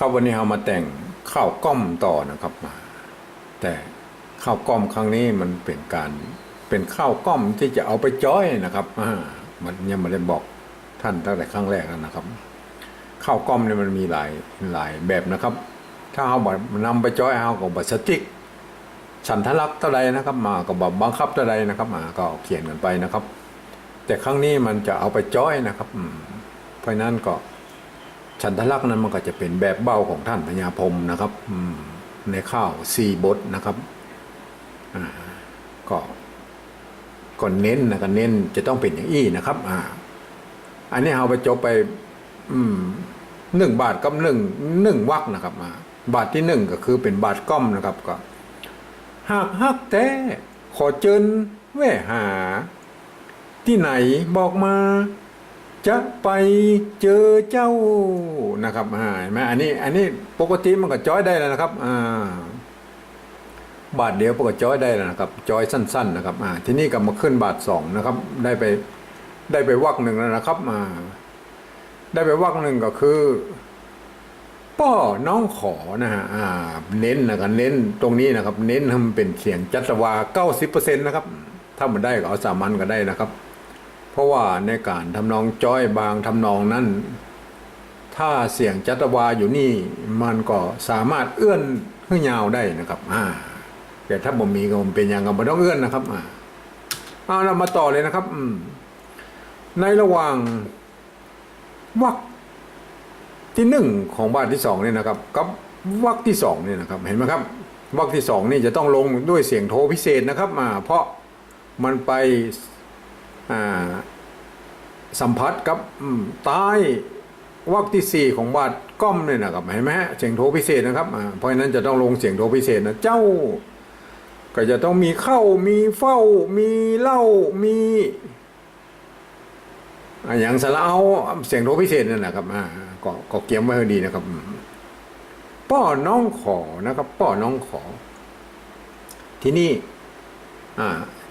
ครับวันนี้เรามาแต่งข้าวกล้อมต่อนะครับมา แต่ข้าวกล้อมครั้งนี้มันเป็นการเป็นข้าวกล้อมที่จะเอาไปจ้อยนะครับอ่ามันยังไม่ได้บอกท่านตั้งแต่ครั้งแรกแล้วนะครับข้าวกล้อมเนี่ยมันมีหลายหลายแบบนะครับ ถ้าเอาบันำไปจ้อยเอากับบัตรสติ๊กสันทลักษณ์เท่าใดนะครับ มากับแบบบังคับเท่าใดนะครับมาก็เขียนกันไปนะครับ แต่ครั้งนี้มันจะเอาไปจ้อยนะครับเพราะฉะนั้นก็ ฉันทลักษณ์นั้นมันก็จะเป็นแบบเบ้าของท่านพญาพรมนะครับในข้าวสี่บทนะครับอ่าก็ก็เน้นนะก็เน้นจะต้องเป็นอย่างอี้นะครับ อ่า อันนี้เอาไปจบไป อืมหนึ่งบาทกับหนึ่งหนึ่งวักนะครับอ่าบาทที่หนึ่งก็คือเป็นบาทก้อมนะครับก็หากฮักแต่ขอเจิญแว่หา ที่ไหนบอกมา จะไปเจอเจ้านะครับอ่าเห็นไหมอันนี้ อันนี้ปกติมันก็จอยได้แล้วนะครับอ่าบาทเดียวปกติจอยได้แล้วนะครับ จอยสั้น ๆ นะครับอ่าที่นี่ก็มาขึ้นบาทสองนะครับ ได้ไปได้ไปวักหนึ่งแล้วนะครับอ่าได้ไปวักหนึ่งก็คือป้อน้องขอนะฮะอ่า เน้นนะครับเน้นตรงนี้นะครับ เน้นให้มันเป็นเสียงจัตวาเก้าสิบเปอร์เซ็นต์นะครับ ถ้ามันได้ก็เอาสามัญก็ได้นะครับ ราะว่าในการทำนองจ้อยบางทำนองนั้น ถ้าเสียงจัตวาอยู่นี่มันก็สามารถเอื้อนให้นยาวได้นะครับอ่าแต่ถ้าบ่มีก็มันเป็นอย่างกับมันต้องเอื้อนนะครับอ่าเอาเรามาต่อเลยนะครับในระหว่างวักที่หนึ่งของบาทที่สองเนี่ยนะครับกับวักที่สองเนี่ยนะครับ เห็นไหมครับวักที่สองนี่จะต้องลงด้วยเสียงโทพิเศษนะครับ อ่า เพราะมันไป สัมผัสกับอืมใต้วักที่สี่ของบาทก้อมเนี่ยนะครับเห็นไหมฮะเสียงโทพิเศษนะครับเพราะฉะนั้นจะต้องลงเสียงโทพิเศษนะเจ้า ก็จะต้องมีเข้ามีเฝ้า มีเล่ามีอย่างสระเอาเสียงโทพิเศษนั่นแหละครับอ่าก็ก็เกียมไว้ดีนะครับป้อน้องขอนะครับ ป้อน้องขอ ที่นี่อ่า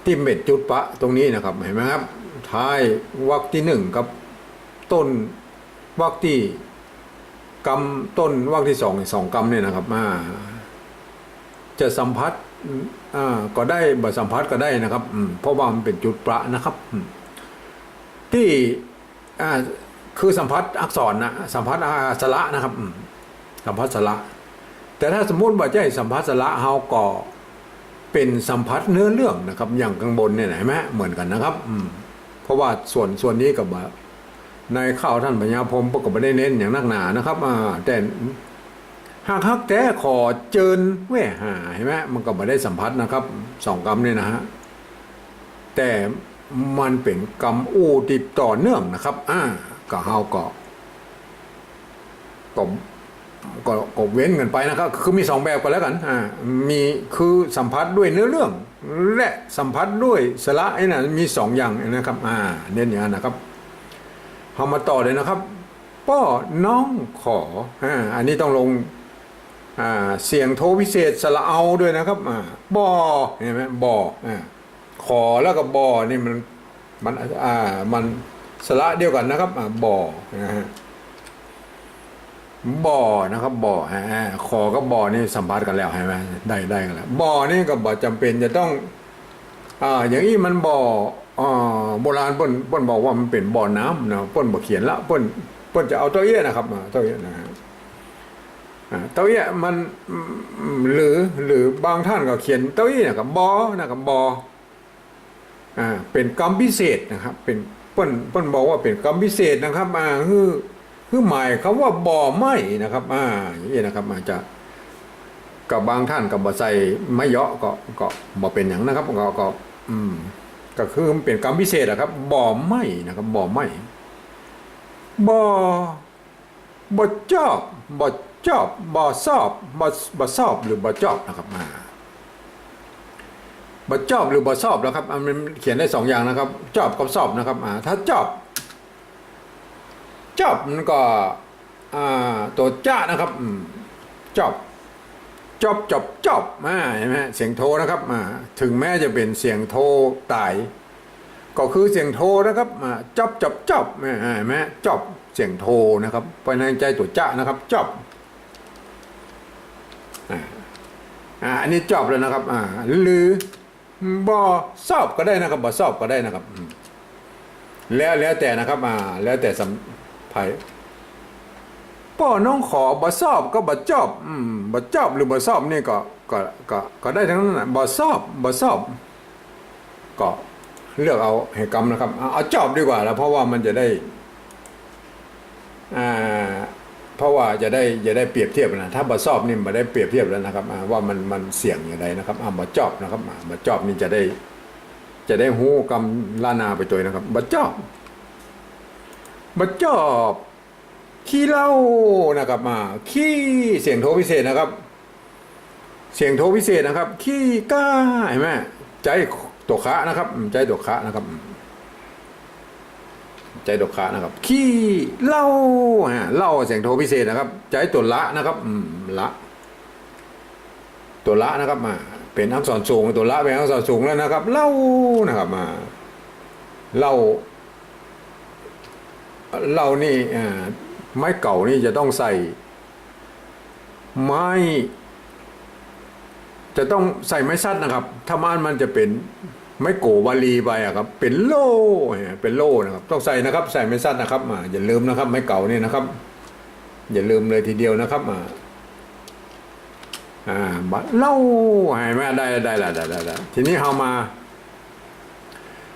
ที่เม็ดจุดปะตรงนี้นะครับเห็นไหมครับท้ายวักที่หนึ่งกับต้นวักที่กำต้นวักที่สองสองกำเนี่ยนะครับมาจะสัมผัสอ่าก็ได้บัสัมผัสก็ได้นะครับเพราะว่ามันเป็นจุดประนะครับ ที่อ่าคือสัมผัสอักษรนะสัมผัสอาสระนะครับสัมผัสสระแต่ถ้าสมมุติว่าจะให้สัมผัสสระเฮาก็ เป็นสัมผัสเนื้อเรื่องนะครับ อย่างข้างบนเนี่ยเห็นไหมเหมือนกันนะครับอืมเพราะว่าส่วนส่วนนี้กับในข้าวท่านปัญญาพรหมก็ไม่ได้เน้นอย่างนักหนานะครับอ่าแต่หากฮักแต่ขอเจิญแว่หาเห็นไหมมันก็ไม่ได้สัมผัสนะครับสองกรรมเนี่ยนะฮะแต่มันเป็นกรรมอู้ติดต่อเนื่องนะครับ อ่าก็เฮาก็ก็ ก็ก็เว้นกันไปนะครับคือมีสองแบบกันแล้วกันอ่ามีคือสัมผัสด้วยเนื้อเรื่อง และสัมผัสด้วยสระไอ้น่ะมีสองอย่างนะครับอ่าเน้นอย่างนั้นนะครับเอามาต่อเลยนะครับป้อน้องขออ่าอันนี้ต้องลงอ่าเสียงโทพิเศษสระเอาด้วยนะครับอ่าบอเห็นไหมบออ่าขอแล้วก็บอนี่มันมันอ่ามันสระเดียวกันนะครับอ่าบอนะฮะ บ่อนะครับบ่อฮะคอกับบ่อนี่สัมผัสกันแล้วใช่ไหมได้ได้กันแล้วบ่อนี่ก็บ่อจำเป็นจะต้องอ่าอย่างนี้มันบ่ออ่าโบราณเปิ้นเปิ้นบอกว่ามันเป็นบ่อน้ำนะเปิ้นบ่เขียนละเปิ้นเปิ้นจะเอาเต้าเอี้ยนะครับเต้าเอี้ยนะฮะเต้าเอี้ยมันหรือหรือบางท่านก็เขียนเต้าเอี้ยนะครับบ่อนะครับบ่ออ่าเป็นกรรมพิเศษนะครับ เป็นเปิ้นเปิ้นบอกว่าเป็นกรรมพิเศษนะครับอ่าคือ คือหมายคำว่าบ่อไหมนะครับ อ่าอย่างนี้นะครับ อาจจะกับบางท่านกับบ่ใส่ไม่เยาะก็ก็บ่เป็นอย่างนะครับก็ก็ อืม ก็คือมันเป็นกรรมพิเศษอะครับบ่อไหมนะครับ บ่อไหมบ่อบ่จอบบ่จอบบ่สอบบ่บ่สอบหรือบ่จอบนะครับอ่าบ่จอบหรือบ่สอบนะครับมันเขียนได้สองอย่างนะครับ จอบกับสอบนะครับอ่าถ้าจอบ จอบมันก็ตัวจ้านะครับจอบจบจบจบมาเห็นไหมเสียงโทนะครับมาถึงแม้จะเป็นเสียงโทตาย ก็คือเสียงโทนะครับมาจบจบจอบเห็นไหมจบเสียงโทนะครับไปในใจตัวจ้านะครับจบอ่าอันนี้จบแล้วนะครับอ่าหรือบ่สอบก็ได้นะครับบ่สอบก็ได้นะครับ แล้วแล้วแต่นะครับอ่าแล้วแต่สำ ไผป้อน้องขอบ่สอบก็บ่จอบอืมบ่จอบหรือบ่สอบนี่ก็ก็ก็ก็ได้ทั้งนั้นน่ะบ่สอบบ่สอบก็เลือกเอาให้กรรมนะครับเอาเอบดีกว่าแล้วเพราะว่ามันจะได้อ่าเพราะว่าจะได้จะได้เปรียบเทียบนะถ้าบ่สอบนี่มาได้เปรียบเทียบแล้วนะครับว่ามันมันเสี่ยงอย่างไรนะครับอ่าบ่จอบนะครับอ่าบ่จอบนี่จะได้ จะได้หูกำลานาไปตัวนะครับบ่จอบ บ่จอบขี้เล้านะครับมาขี้เสียงโทพิเศษนะครับ เสียงโทพิเศษนะครับขี้ก้าเห็นไหมใจตัวขานะครับ ใจตัวขานะครับ ใจดกขานะครับขี้เล่าฮะเล่าเสียงโทพิเศษนะครับ ใจตัวละนะครับละตัวละนะครับมาเป็นอักษรสูงตัวละเป็นอักษรสูงแล้วนะครับ เล่านะครับมาเล่า เหล่านี่ไม้เก่านี่จะต้องใส่ ไม้ จะต้องใส่ไม้สั้นนะครับ ถ้ามันมันจะเป็นไม้โกวาลีไปอะครับ เป็นโล่เนี่ยเป็นโล่นะครับ ต้องใส่นะครับ ใส่ไม้สั้นนะครับอ่าอย่าลืมนะครับ ไม้เก่านี่นะครับ อย่าลืมเลยทีเดียวนะครับอ่าบัดเล่าให้แม่ได้ได้ละได้ได้ได้ทีนี้เรามา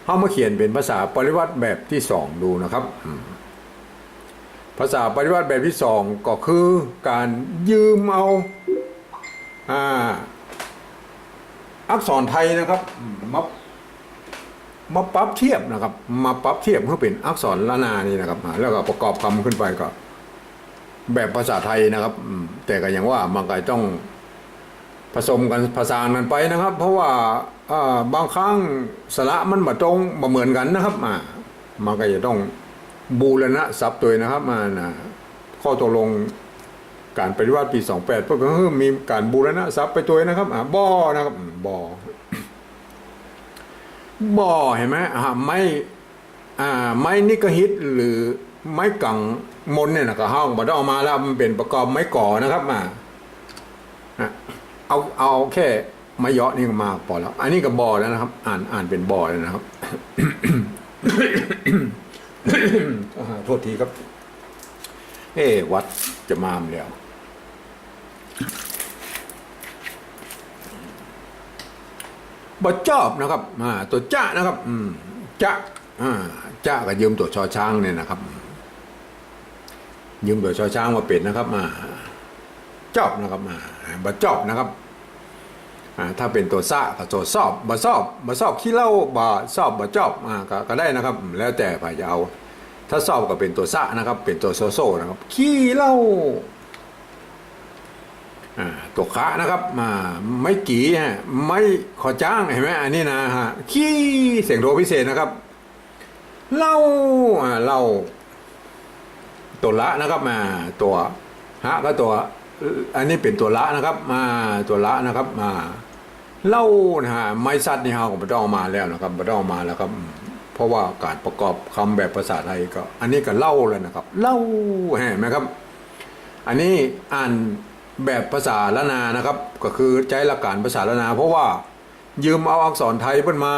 เรามาเขียนเป็นภาษาปริวัติแบบที่สองดูนะครับอืม ภาษาปริวัติแบบที่สองก็คือการยืมเอาอ่าอักษรไทยนะครับมามาปรับเทียบนะครับ มาปรับเทียบเพื่อเป็นอักษรละนานี่นะครับอ่าแล้วก็ประกอบคำขึ้นไปก็ แบบภาษาไทยนะครับ แต่ก็อย่างว่ามันก็ต้องผสมกันผสานกันไปนะครับ เพราะว่าบางครั้งสระมันมาตรงมาเหมือนกันนะครับอ่ามันก็จะต้อง บูรณะศัพท์ตัวนะครับมานะข้อตกลงการปฏิวัติปี 28ก็คือมีการบูรณะทรัพย์ไปตัวนะครับอ่าบ่อนะครับบ่อบ่อเห็นไหมอ่าไม่อ่าไม้นิกหิตหรือไม้กังมนเนี่ยนะก็ห้องบ่ได้เอามาแล้วมันเป็นประกอบไม้ก่อนะครับมาเอาเอาแค่ไม้เยาะนี่ก็มาพอแล้ว อันนี้ก็บ่อแล้วนะครับ อ่านอ่านเป็นบ่อแล้วนะครับ โทษทีครับ เอ้วัดจะมามแล้วบ่จอบนะครับอ่าตัวจ้านะครับ อืมจ้าอ่าจ้าก็ยืมตัวชอช้างเนี่ยนะครับ ยืมตัวชอช้างมาเป็นนะครับมาจอบนะครับมาบ่จอบนะครับ ถ้าเป็นตัวซะก็ตัวสอบบ่สอบบ่สอบขี้เล้าบ่สอบบ่จอบก็ก็ได้นะครับ แล้วแต่ใครจะเอา ถ้าสอบก็เป็นตัวซะนะครับ เป็นตัวโซโซนะครับ ขี้เล่าตัวคะนะครับมาไม่กี่ฮะไม่ขอจ้างเห็นไหมอันนี้นะฮะขี้เสียงโทพิเศษนะครับเล่าเล้าตัวละนะครับมาตัวฮะก็ตัว อันนี้เป็นตัวละนะครับมาตัวละนะครับมา เล้านะฮะไม้สัตว์นี่ฮาก็ไม่ต้องเอามาแล้วนะครับไม่ต้องเอามาแล้วครับ เพราะว่าการประกอบคำแบบภาษาไทยก็ อันนี้ก็เล่าเลยนะครับ เล่าเห็นไหมครับ อันนี้อ่านแบบภาษาละนานะครับ ก็คือใจหลักการภาษาละนา เพราะว่ายืมเอาอักษรไทยเพิ่นมา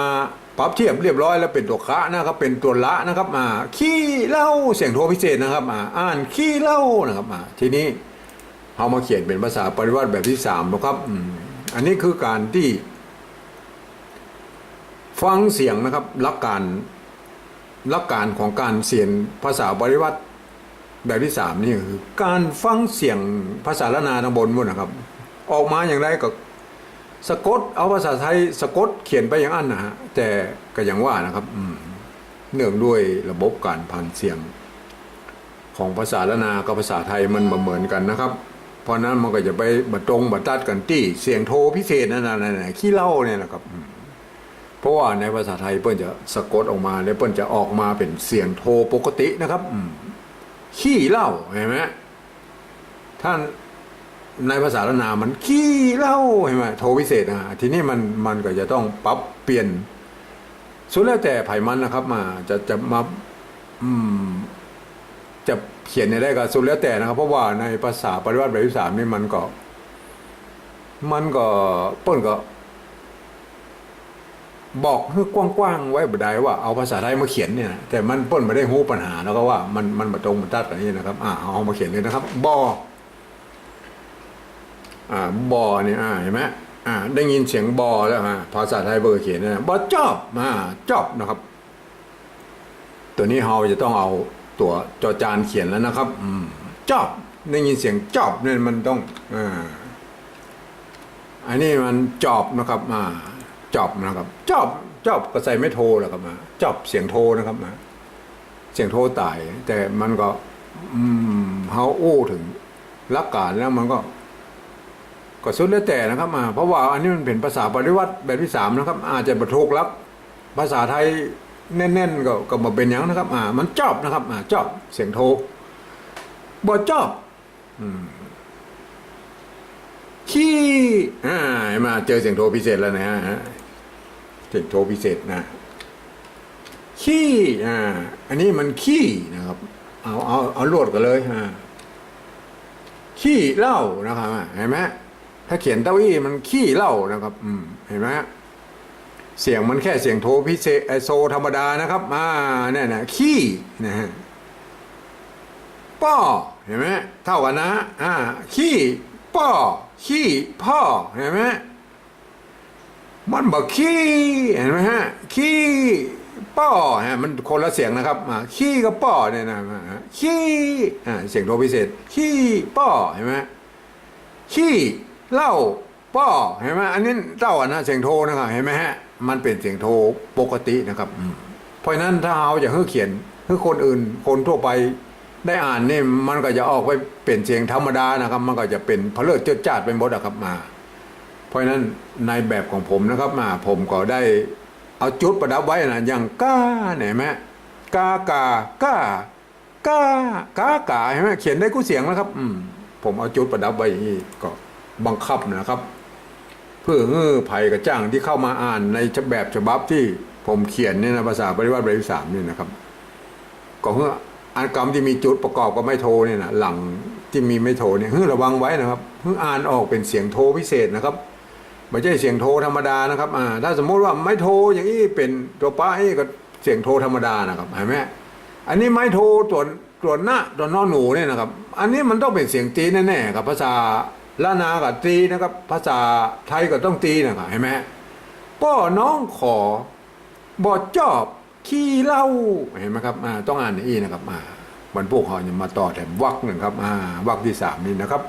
ปรับเทียบเรียบร้อยแล้วเป็นตัวคะนะครับ เป็นตัวละนะครับมาขี้เล่าเสียงโทพิเศษนะครับมาอ่านขี้เล่านะครับมาทีนี้เอามาเขียนเป็นภาษาปริวัติแบบที่สามนะครับ อันนี้คือการที่ ฟังเสียงนะครับหลักการหลักการของการเสียนภาษาปริวัติแบบที่สามนี่คือ การฟังเสียงภาษาละนาทางบนบนนะครับ ออกมาอย่างไรก็สะกดเอาภาษาไทยสะกดเขียนไปอย่างอันนะฮะแต่ก็อย่างว่านะครับเนื่องด้วยระบบการผ่านเสียง ของภาษาละนากับภาษาไทยมันเหมือนกันนะครับ เพราะนั้นมันก็จะไปบัตรงบัตัดกันที่เสียงโทพิเศษนั่นน่ะน่ะขี้เล่าเนี่ยนะครับ เพราะว่าในภาษาไทยเปิ้นจะสะกดออกมาแล้วเปิ้นจะออกมาเป็นเสียงโทปกตินะครับขี้เล้าเห็นไหมท่านในภาษาละนามันขี้เล้าเห็นไหมโทพิเศษนะทีนี้มันมันก็จะต้องปรับเปลี่ยนสุดแล้วแต่ไผมันนะครับ มาจะจะมาอืมจะ เขียนในได้ก็สุดแล้วแต่นะครับ เพราะว่าในภาษาปริวัติแบบที่สามนี่มันก็ มันก็เปิ้นก็ บอกให้กว้างๆไว้บ่ได้ว่าเอาภาษาไทยมาเขียนเนี่ยนะแต่มันเปิ้นไม่ได้รู้ปัญหาแล้วก็ว่ามันมันมาตรงมันตัดอะไรนี่นะครับ อ่าเอามาเขียนเลยนะครับบออ่าบอเนี่ยอ่าเห็นไหมอ่าได้ยินเสียงบอแล้วฮะภาษาไทยเบอร์เขียนเนยนะบอจอบอ่าจอบนะครับ ตัวนี้เราจะต้องเอา ตัวจอจานเขียนแล้วนะครับ อืมจอบได้ยินเสียงจอบเนี่ยมันต้องอ่าอันนี้มันจอบนะครับมาจอบนะครับ จอบจอบก็ใส่ไม่โทรแล้วครับมาจอบเสียงโทรนะครับมาเสียงโทรตาย แต่มันก็ อืมเฮาอู้ถึงลักการแล้วมันก็ ก็สุดแล้วแต่นะครับมาเพราะว่าอันนี้มันเป็นภาษาปริวัติแบบที่สามนะครับ อาจจะบรรทุกรับภาษาไทย แน่นๆก็ก็มาเป็นอย่างนะครับ อ่า มันจอบนะครับ อ่าจอบเสียงโทรบ่จอบขี้อ่ามาเจอเสียงโทรพิเศษแล้วนะฮะเสียงโทรพิเศษนะขี้อ่าอันนี้มันขี้นะครับ เอาเอาเอาลวดกันเลยฮะขี้เหล้านะครับเห็นไหมถ้าเขียนเต้าอี้มันขี้เหล้านะครับ อืมเห็นไหม เสียงมันแค่เสียงโทรพิเศษโซธรรมดานะครับอ่าเนี่ยนะขี้นะฮะป้อเห็นไหมเท่ากันนะอ่าขี้ป้อขี้พ่อเห็นไหมมันบอกขี้เห็นไหมฮะขี้ป้อฮะมันคนละเสียงนะครับอ่าขี้กับป้อเนี่ยนะขี้อ่าเสียงโทพิเศษขี้ป้อเห็นไหมขี้เหล้า ป้อเห็นไหมอันนี้เท่ากันนะเสียงโทนะครับเห็นไหมฮะมันเป็นเสียงโทปกตินะครับเพราะฉะนั้นถ้าเอาอย่างเฮือเขียนเฮือคนอื่น คนทั่วไปได้อ่านนี่มันก็จะออกไปเป็นเสียงธรรมดานะครับ มันก็จะเป็นเลิดเจิดจ้าดเป็นบทอะครับมา เพราะฉะนั้นในแบบของผมนะครับมาผมก็ได้เอาจุดประดับไว้นะอย่างก้าเนี่ยเห็นไหมกากาก้าก้ากากาเห็นไหมเขียนได้กู้เสียงนะครับ อืมผมเอาจุดประดับไว้อย่างนี้ก็บังคับนะครับ เพื่อเฮือภัยกระจ้างที่เข้ามาอ่านในแบบฉบับที่ผมเขียนเนี่ยนะภาษาปริวัติบริสามนี่นะครับก็เพื่ออันกรรมที่มีจุดประกอบกับไม่โทเนี่ยนะหลังที่มีไม่โทเนี่ยเพื่อระวังไว้นะครับเพื่ออ่านออกเป็นเสียงโทพิเศษนะครับไม่ใช่เสียงโทธรรมดานะครับอ่าถ้าสมมุติว่าไม่โทอย่างนี้เป็นตัวป้าไอ้ก็เสียงโทธรรมดานะครับเห็นไหมอันนี้ไม่โทตัวตัวหน้าตัวนอหนูเนี่ยนะครับ อันนี้มันต้องเป็นเสียงตีแน่ๆครับภาษา ละนากับตีนะครับ ภาษาไทยก็ต้องตีนะครับเห็นไหมป้อน้องขอบอดจอบขี้เล้าเห็นไหมครับอ่าต้องอ่านอีนะครับอ่าบรรพวกเขาจะมาต่อแถมวักหนึ่งครับอ่าวักที่สามนี่นะครับ